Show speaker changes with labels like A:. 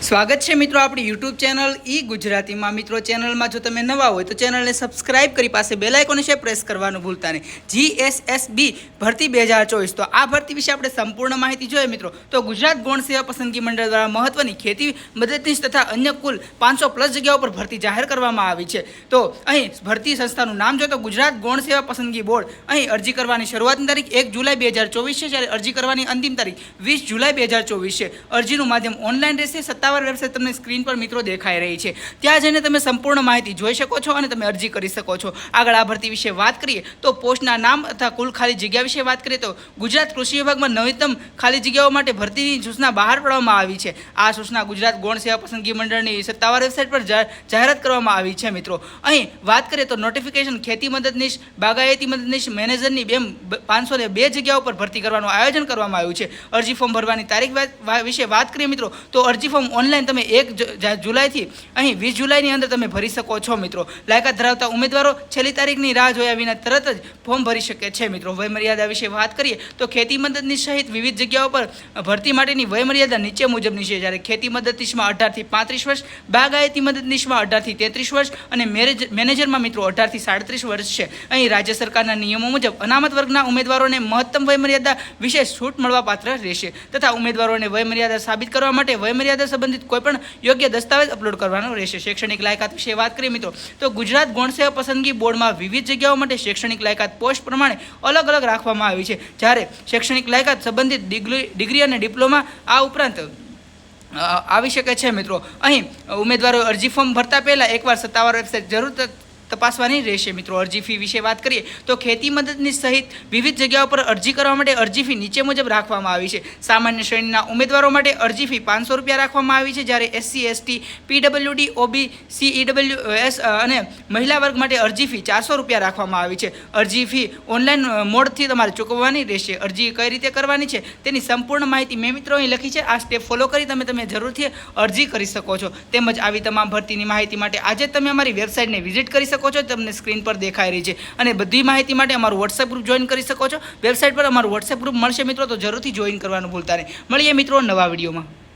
A: સ્વાગત છે મિત્રો આપણી યુટ્યુબ ચેનલ ઈ ગુજરાતીમાં. મિત્રો, ચેનલમાં જો તમે નવા હોય તો ચેનલને સબસ્ક્રાઇબ કરી પાસે બેલ આઇકોન છે પ્રેસ કરવાનું ભૂલતા નહીં. જીએસએસબી ભરતી બે હજાર ચોવીસ. તો આ ભરતી વિશે આપણે સંપૂર્ણ માહિતી જોઈએ મિત્રો. તો ગુજરાત ગૌણ સેવા પસંદગી મંડળ દ્વારા મહત્વની ખેતી મદદનીશ તથા અન્ય કુલ પાંચસો પ્લસ જગ્યાઓ પર ભરતી જાહેર કરવામાં આવી છે. તો અહીં ભરતી સંસ્થાનું નામ જો તો ગુજરાત ગૌણ સેવા પસંદગી બોર્ડ અહીં અરજી કરવાની શરૂઆતની તારીખ એક જુલાઈ બે હજાર ચોવીસ છે. જ્યારે અરજી કરવાની અંતિમ તારીખ વીસ જુલાઈ બે હજાર ચોવીસ છે. અરજીનું માધ્યમ ઓનલાઈન રહેશે સત્તાવાર વેબસાઇટ તમને સ્ક્રીન પર મિત્રો દેખાઈ રહી છે. ત્યાં જઈને તમે સંપૂર્ણ માહિતી જોઈ શકો છો અને તમે અરજી કરી શકો છો. આગળ આ ભરતી વિશે વાત કરીએ તો પોસ્ટના નામ અથવા કુલ ખાલી જગ્યા વિશે વાત કરીએ તો ગુજરાત કૃષિ વિભાગમાં નવીનતમ ખાલી જગ્યાઓ માટે ભરતીની સૂચના બહાર પાડવામાં આવી છે. આ સૂચના ગુજરાત ગૌણ સેવા પસંદગી મંડળની સત્તાવાર વેબસાઇટ પર જાહેરાત કરવામાં આવી છે મિત્રો. અહીં વાત કરીએ તો નોટિફિકેશન ખેતી મદદનીશ, બાગાયતી મદદનીશ મેનેજરની બે પાંચસો ને બે જગ્યાઓ પર ભરતી કરવાનું આયોજન કરવામાં આવ્યું છે. અરજી ફોર્મ ભરવાની તારીખ વિશે વાત કરીએ મિત્રો તો અરજી ફોર્મ ઓનલાઈન તમે એક જુલાઈથી અહીં વીસ જુલાઈની અંદર તમે ભરી શકો છો મિત્રો. લાયકાત ધરાવતા ઉમેદવારો છેલ્લી તારીખની રાહ જોયા વિના તરત જ ફોર્મ ભરી શકે છે મિત્રો. વયમર્યાદા વિશે વાત કરીએ તો ખેતી મદદની સહિત વિવિધ જગ્યાઓ પર ભરતી માટેની વયમર્યાદા નીચે મુજબની છે. જ્યારે ખેતી મદદનીશમાં અઢારથી પાંત્રીસ વર્ષ, બાગાયતી મદદનીશમાં અઢારથી તેત્રીસ વર્ષ અને મેરેજ મેનેજરમાં મિત્રો અઢારથી સાડત્રીસ વર્ષ છે. અહીં રાજ્ય સરકારના નિયમો મુજબ અનામત વર્ગના ઉમેદવારોને મહત્તમ વયમર્યાદા વિશે છૂટ મળવા પાત્ર રહેશે તથા ઉમેદવારોને વયમર્યાદા સાબિત કરવા માટે વયમર્યાદા સંબંધિત કોઈપણ યોગ્ય દસ્તાવેજ અપલોડ કરવાનો રહેશે. શૈક્ષણિક લાયકાત વિશે વાત કરીએ મિત્રો, તો ગુજરાત ગૌણસેવા પસંદગી બોર્ડમાં વિવિધ જગ્યાઓ માટે શૈક્ષણિક લાયકાત પોસ્ટ પ્રમાણે અલગ અલગ રાખવામાં આવી છે. જ્યારે શૈક્ષણિક લાયકાત સંબંધિત ડિગ્રી ડિગ્રી અને ડિપ્લોમા આ ઉપરાંત આવી શકે છે મિત્રો. અહીં ઉમેદવારો અરજી ફોર્મ ભરતા પહેલાં એકવાર સત્તાવાર વેબસાઇટ જરૂર તપાસવાની રહેશે. મિત્રો, અરજી ફી વિશે વાત કરીએ તો ખેતી મદદની સહિત વિવિધ જગ્યાઓ પર અરજી કરવા માટે અરજી ફી નીચે મુજબ રાખવામાં આવી છે. સામાન્ય શ્રેણીના ઉમેદવારો માટે અરજી ફી પાંચસો રૂપિયા રાખવામાં આવી છે. જ્યારે SC, ST, PWD, OB, સીઈડબ્લ્યુ S અને મહિલા વર્ગ માટે અરજી ફી ચારસો રૂપિયા રાખવામાં આવી છે. અરજી ફી ઓનલાઈન મોડથી તમારે ચૂકવવાની રહેશે. અરજી કઈ રીતે કરવાની છે તેની સંપૂર્ણ માહિતી મેં મિત્રો અહીં લખી છે. આ સ્ટેપ ફોલો કરી તમે તમે જરૂરથી અરજી કરી શકો છો. તેમજ આવી તમામ ભરતીની માહિતી માટે આજે તમે અમારી વેબસાઇટને વિઝિટ કરી શકો છો, તમને સ્ક્રીન પર દેખાઈ રહી છે. અને બધી માહિતી માટે અમારું વોટ્સએપ ગ્રુપ જોઈન કરી શકો છો. વેબસાઇટ પર અમારું વોટ્સએપ ગ્રુપ મળશે મિત્રો, તો જરૂરથી જોઈન કરવાનું ભૂલતા નહીં. મળીએ મિત્રો નવા વિડીયોમાં